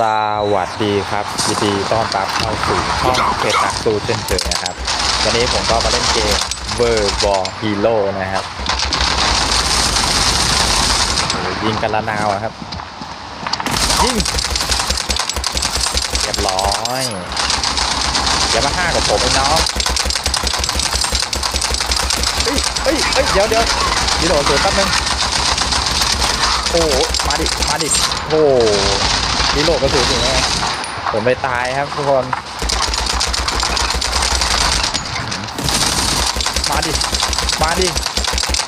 สวัสดีครับยินดีต้อนรับเข้าสู่ช่องเพจนักสู้เช่นเคยนะครับ วันนี้ผมก็มาเล่นเกมเวอร์บอลฮีโร่นะครับยิงกันละนาวครับยิงเรียบร้อยอย่ามาห้ากับผมไอ้น้องเฮ้ยเฮ้ยเฮ้ยเดี๋ยวเดี๋ยวดีโหลดสูตรแป๊บนึงโอ้มาดิมาดิโอ้ โหนี่โลกกระสุนอยู่ไงผมไปตายครับทุกคน มาดิ มาดิ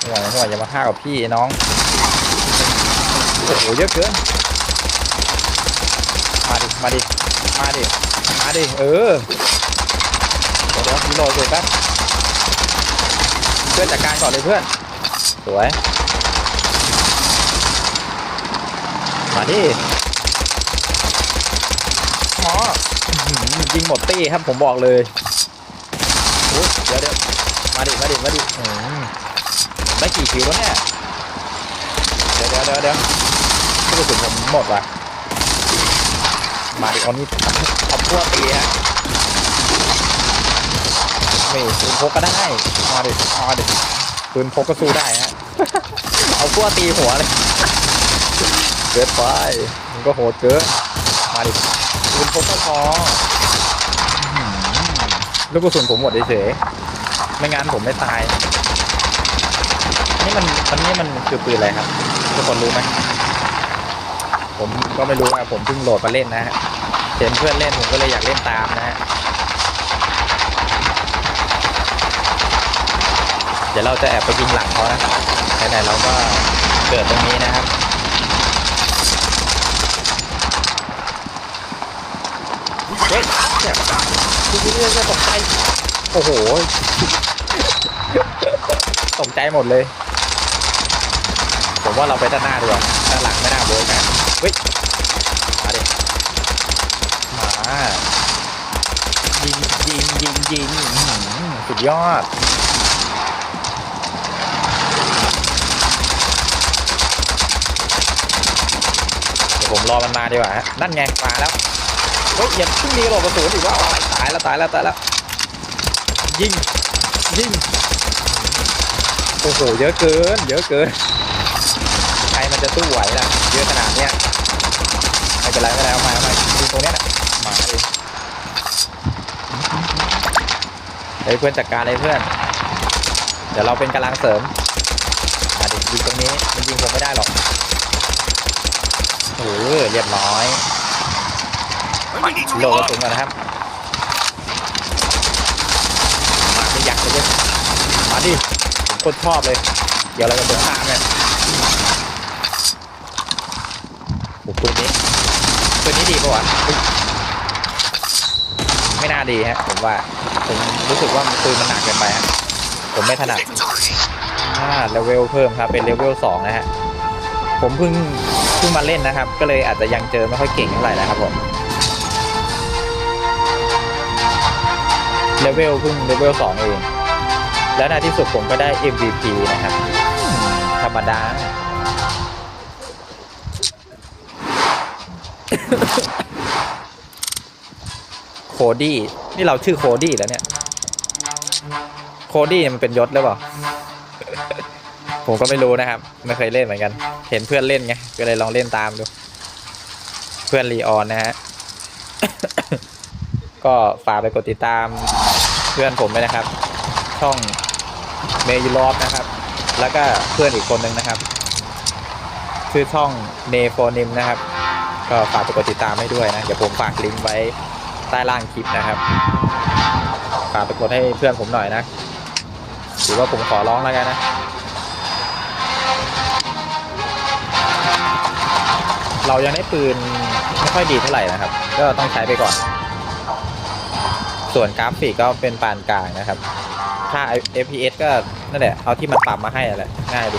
ห่วยห่วยอย่ามาฆ่ากับพี่น้อง โอ้โหเยอะเกิน มาดิ มาดิ มาดิ มาดิ เออ เดี๋ยวเดี๋ยวมีโหลดสุดแป๊บเพื่อนจัดการก่อนเลยเพื่อน สวย มาดิ อ๋ออื้อหือ ยิงหมดตี้ครับผมบอกเลยโอ้ยเดี๋ยวเดี๋ยวมาดิมาดิมาดิอืมได้กี่คิวแล้วเนี่ยเดี๋ยวเดี๋ยวเดี๋ยวเดี๋ยวที่กระสุนผมหมดว่ะมาดิเอานี่เอาพวกตีฮะนี่ปืนพกก็ได้มาดิมาดิปืนพกก็สู้ได้ฮะเอาพวกตีหัวเลยเกินไปมันก็โหดเกินมาดิ ปืนพกก็พอลูกกระสุนผมหมดเฉยๆไม่งั้นผมไม่ตาย นี่มันมันนี่มันคือปืนอะไรครับ ทุกคนรู้ไหมผมก็ไม่รู้ครับผมเพิ่งโหลดมาเล่นนะฮะเห็นเพื่อนเล่นผมก็เลยอยากเล่นตามนะฮะ เดี๋ยวเราจะแอบไปยิงหลังเขานะไหนๆเราก็เกิดตรงนี้นะครับ เฮ้ยเนี่ยคุณพี่องจะตกใจโอ้โหตกใจหมดเลย ผมว่าเราไปด้านหน้าดีกว่าด้านหลังไม่น่าเวิร์กนะเฮ้ยมาดิมายิงยิงยิงยิงสุดยอดผมรอมันมาดีกว่านั่นไงมาแล้ว เฮ้ยอย่าเพิ่งมีโหลดกระสุนอีกว่าตายแล้วตายแล้วตายแล้วยิงยิงโอ้โหเยอะเกิน เยอะเกินใครมันจะสู้ไหวล่ะเยอะขนาดเนี้ยไม่เป็นไรไม่เป็นไรเอามาเอามายิงตรงเนี้ยนะมาดิเฮ้ยเพื่อนจัดการเลยเพื่อน เดี๋ยวเราเป็นกำลังเสริมมาดิยิงตรงนี้มันยิงผมไม่ได้หรอกโอ้โหเรียบร้อย โหลดกระสุนก่อนนะครับมาไม่ยักเลยมาดิผมโคตรชอบเลย เดี๋ยวเราจะเดินตามเนี่ยโอ้โหปืนนี้ปืนนี้ดีปะวะไม่น่าดีฮะผมว่าผมรู้สึกว่าปืนมันหนักเกินไปฮะผมไม่ถนัดอ่าเลเวลเพิ่มครับเป็นเลเวลสองนะฮะผมเพิ่งเพิ่งมาเล่นนะครับ ก็เลยอาจจะยังเจอไม่ค่อยเก่งเท่าไหร่นะครับผม เลเวลเพิ่งเลเวลสองเอง แล้วในที่สุดผมก็ได้ MVP นะครับ ธรรมดา โคดี้ นี่เราชื่อโคดี้แล้วเนี่ย โคดี้มันเป็นยศหรือเปล่า ผมก็ไม่รู้นะครับ ไม่เคยเล่นเหมือนกัน เห็นเพื่อนเล่นไง ก็เลยลองเล่นตามดู เพื่อนรีออนนะฮะ ก็ฝากไปกดติดตามเพื่อนผมด้วยนะครับ ช่องเมย์ยูรอฟนะครับ แล้วก็เพื่อนอีกคนหนึ่งนะครับ ชื่อช่องเนโฟนิมนะครับ ก็ฝากไปกดติดตามให้ด้วยนะเดี๋ยวผมฝากลิงก์ไว้ใต้ล่างคลิปนะครับฝากไปกดให้เพื่อนผมหน่อยนะถือว่าผมขอร้องแล้วกันนะเรายังได้ปืนไม่ค่อยดีเท่าไหร่นะครับ ก็ต้องใช้ไปก่อน ส่วนกราฟิกก็เป็นปานกลางนะครับถ้า FPS ก็นั่นแหละ เอาที่มันปรับมาให้แหละง่ายดี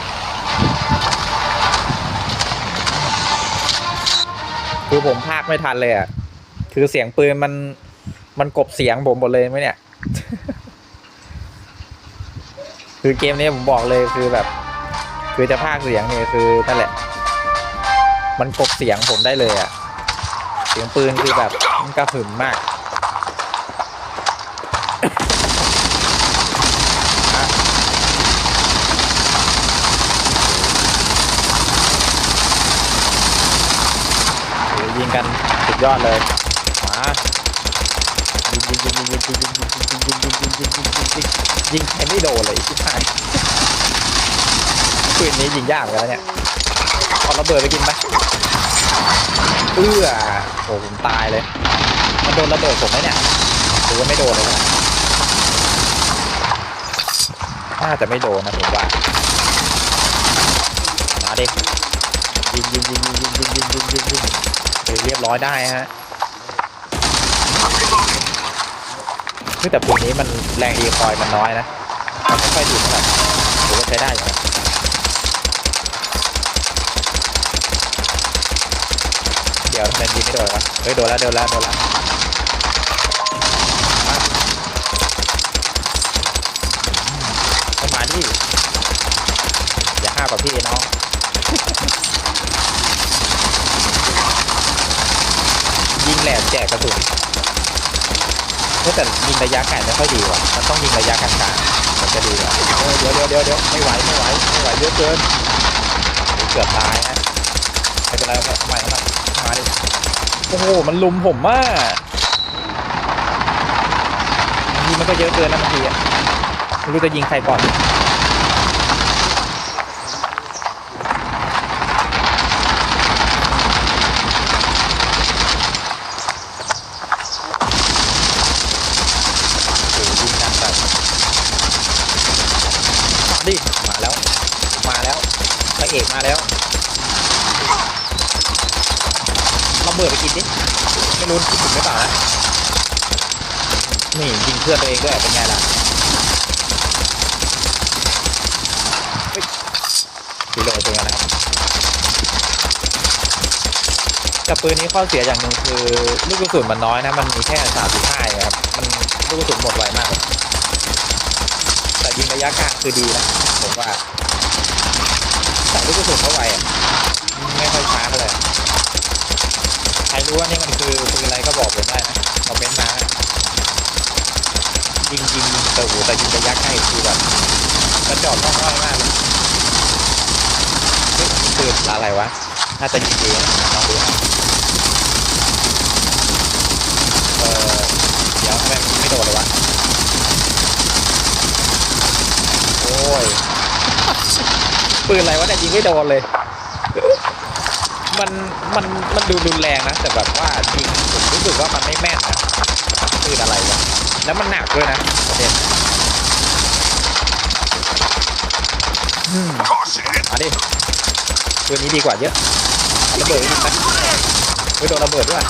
คือผมพากไม่ทันเลยอะ คือเสียงปืนมันมันกบเสียงผมหมดเลยไหมเนี่ย คือเกมนี้ผมบอกเลยคือแบบ คือจะพากเสียงเนี่ยคือนั่นแหละ มันกบเสียงผมได้เลยอะ เสียงปืนคือแบบมันกระหึ่มมากอะโอ้ ยิงกันสุดยอดเลยมายิงยิงยิงยิงยิงยิงยิงยิงยิงยิงยิงยิงยิงยิงยิงยิงใครไม่โดนเลยชิบหายปืนนี้ยิงยากเหมือนกันนะเนี่ยเอาระเบิดไปกินไหมเอื้อโอ้ผมตายเลย มันโดนระเบิดผมไหมเนี่ยหรือว่าไม่โดนเลยนะน่าจะไม่โดนนะผมว่ามาดิยิงยิงยิงยิงยิงยิงยิงยิงยิงยิง เฮ้ยเรียบร้อยได้ฮะแต่ปืนนี้มันแรงดีคอยมันน้อยนะมันไม่ค่อยดีเท่าไหร่ถือว่าใช้ได้อยู่นะเดี๋ยวทำไมยิงไม่โดนวะเฮ้ยโดนแล้วโดนแล้วโดนแล้วมาเข้ามาดิอย่าห้าวกับพี่น้อง ยิง แจกกระสุนเฮ้ยแต่ยิงระยะไกลไม่ค่อยดีว่ะมันต้องยิงระยะกลางๆมันจะดีกว่าเดี๋ยวเดี๋ยวเดี๋ยวเดี๋ยวไม่ไหวไม่ไหวไม่ไหวเยอะเกินเกือบตายฮะไม่เป็นไรครับไม่ครับมาดิโอ้โหมันลุมผมมากบางทีมันก็เยอะเกินนะบางทีอะไม่รู้จะยิงใครก่อน โอ้โหยิงกันแบบมาดิ มาแล้ว มาแล้วพระเอกมาแล้ว ระเบิดไปกินดิไม่รู้คิดถึงหรือเปล่านะนี่ยิงเพื่อนตัวเองด้วยเป็นไงล่ะดีเลยเป็นไงนะครับกับปืนนี้ข้อเสียอย่างหนึ่งคือ ลูกกระสุนมันน้อยนะ มันมีแค่สามสิบห้าครับมันลูกกระสุนหมดไวมาก แต่ยิงระยะกลางคือดีนะผมว่าแต่ลูกกระสุนเข้าไวอะไม่ค่อยช้าเท่าไหร่ใครรู้ว่านี่มันคือปืนอะไรก็บอกผมได้นะคอมเมนต์มายิงยิงยิงแต่โหแต่ยิงระยะใกล้คือแบบกระจอกน้อยมากเลยเฮ้ยนี่ปืนอะไรวะน่าจะยิงเองลองดูนะเออเดี๋ยวทำไมมันยิงไม่โดนเลยวะโอ้ยปืนอะไรวะเนี่ยิงไม่โดนเลย มันมันมันดูรุนแรงนะแต่แบบว่าจริงผมรู้สึกว่ามันไม่แม่นนะปืนอะไรวะแล้วมันหนักด้วยนะประเด็นอืมมาดิปืนนี้ดีกว่าเยอะระเบิดไปยิงนะไม่โดนระเบิดด้วย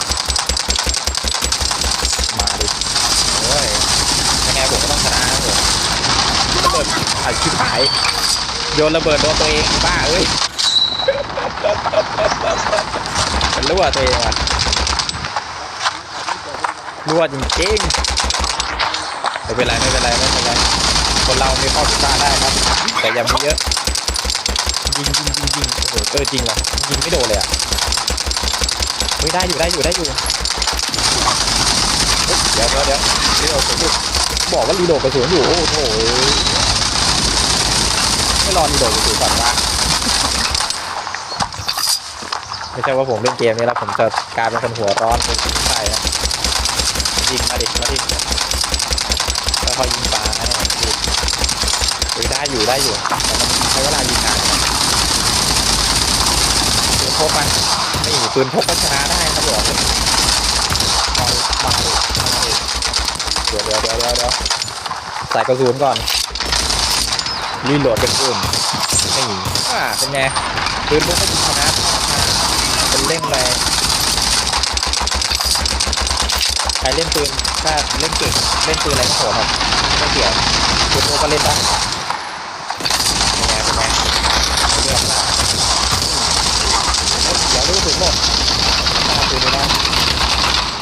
มาดิโอ้ยยังไงผมก็ต้องชนะผมระเบิดอะชิบหายโยนระเบิดโดนตัวเองบ้าเอ้ย มันรั่วตัวเองว่ะรั่วจริงๆไม่เป็นไรไม่เป็นไรไม่เป็นไรคนเรามีข้อผิดพลาดได้ครับ แต่อยังไม่เยอะยิงยิงยิงยิงโอ้โหเออจริงว่ะยิงไม่โดนเลยอะเฮ้ยได้อยู่ได้อยู่ได้อยู่เดี๋ยวเดี๋ยวเดี๋ยวรีโหลดกระสุนบอกว่ารีโหลดกระสุนอยู่โอ้โหไม่รอรีโหลดกระสุนก่อนว่า ไม่ใช่ว่าผมเล่นเกมนี้แล้วผมจะกลายเป็นคนหัวร้อนเป็นใช่นะยิงมาดิมาดิแล้วเขายิงปลานะเนี่ยคือได้อยู่ได้อยู่แต่มันใช้เวลายิงนานปืนพกมันนี่ปืนพกก็ชนะได้ครับบอกเลยมามาดิมาดิเดี๋ยวเดี๋ยวเดี๋ยวเดี๋ยวเดี๋ยวใส่กระสุนก่อนรีโหลดกันอื่นนี่อ่าเป็นไงปืนพกก็ยิงชนะ เป็นเร่งแรใครเล่นปืนถ้าเล่นเก่งเล่นปืนอะไรก็โหครับไม่เกี่ยวปืนพกก็เล่นได้เป็นไงเป็นไงเรื่องละเดี๋ยวรู้ถึงหมดมาปืนนี้นะ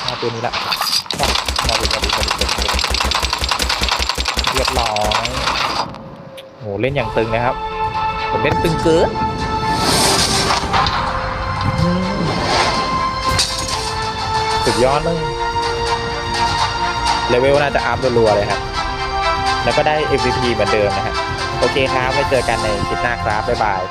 มาปืนนี้ละมาดูมาดูมาดูมาดูเรียบร้อยโหเล่นอย่างตึงนะครับผมเล่นตึงเกิน สุดยอดเลยเลเวลน่าจะอัพรัวๆเลยครับ แล้วก็ได้ MVP เหมือนเดิมนะครับ โอเคครับไว้เจอกันในคลิปหน้าครับ บ๊ายบาย